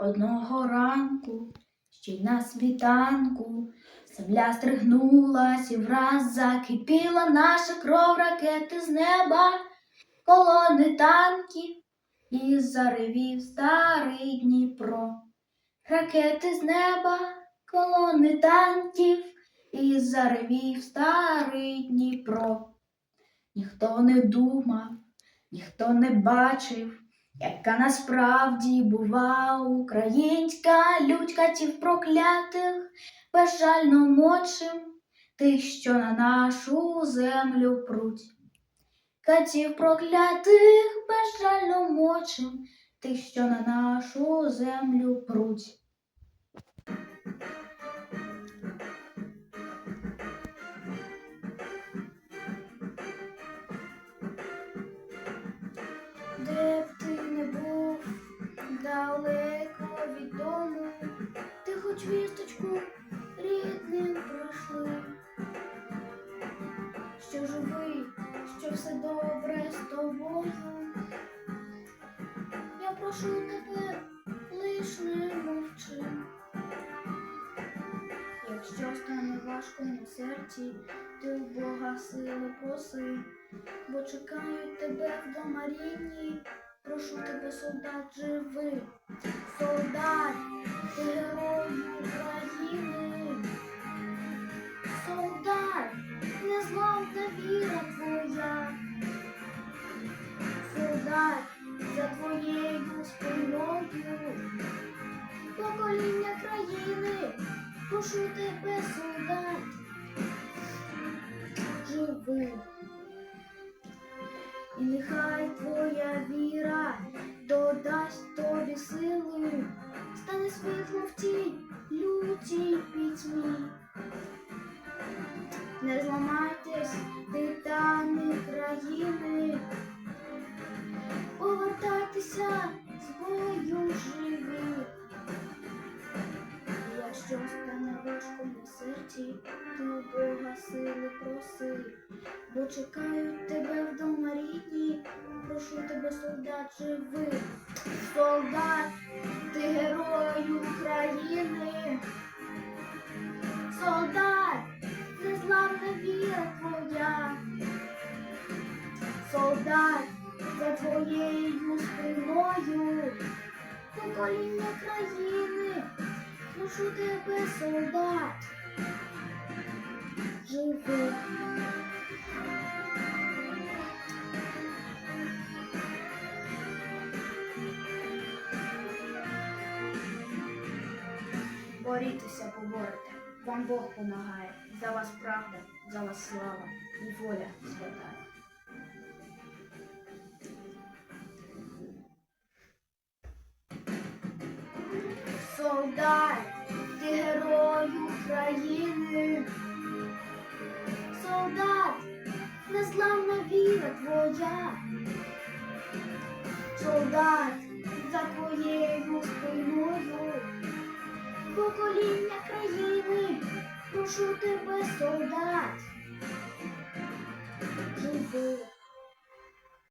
Одного ранку, ще й на світанку, земля стригнулась і враз закипіла наша кров ракети з неба, колони танків і заревів старий Дніпро. Ракети з неба, колони танків і заревів старий Дніпро. Ніхто не думав, ніхто не бачив, яка насправді бува українська лють катів проклятих, безжально мочим тих, що на нашу землю пруть. Катів проклятих безжально мочим тих, що на нашу землю пруть. Де добре. Я прошу тебе, лиш не мовчи. Якщо стане важко на серці, ти у Бога сили проси, бо чекають тебе вдома рідні. Прошу тебе, солдат, живи, солдат, ти герой За твоєю спиною. Покоління країни, прошу тебе, солдат, живи. І нехай твоя віра додасть тобі сили, стане світло в тій лютій пітьмі. Не зламайтесь, бою живі. І Якщо стане важко на серці, у Бога сили проси, бо чекають тебе вдома рідні, прошу тебе, солдат, живи. Солдат, ти герой України. Солдат, незламна віра твоя. Солдат, за твоєю спиною, покоління країни, прошу тебе, солдат, живи. Борітеся, поборете, вам Бог помагає, за вас правда, за вас слава і воля свята. Солдат, ти герой України. Солдат, незламна віра твоя. Солдат, за твоєю спиною. Покоління країни, прошу тебе, солдат. Живи.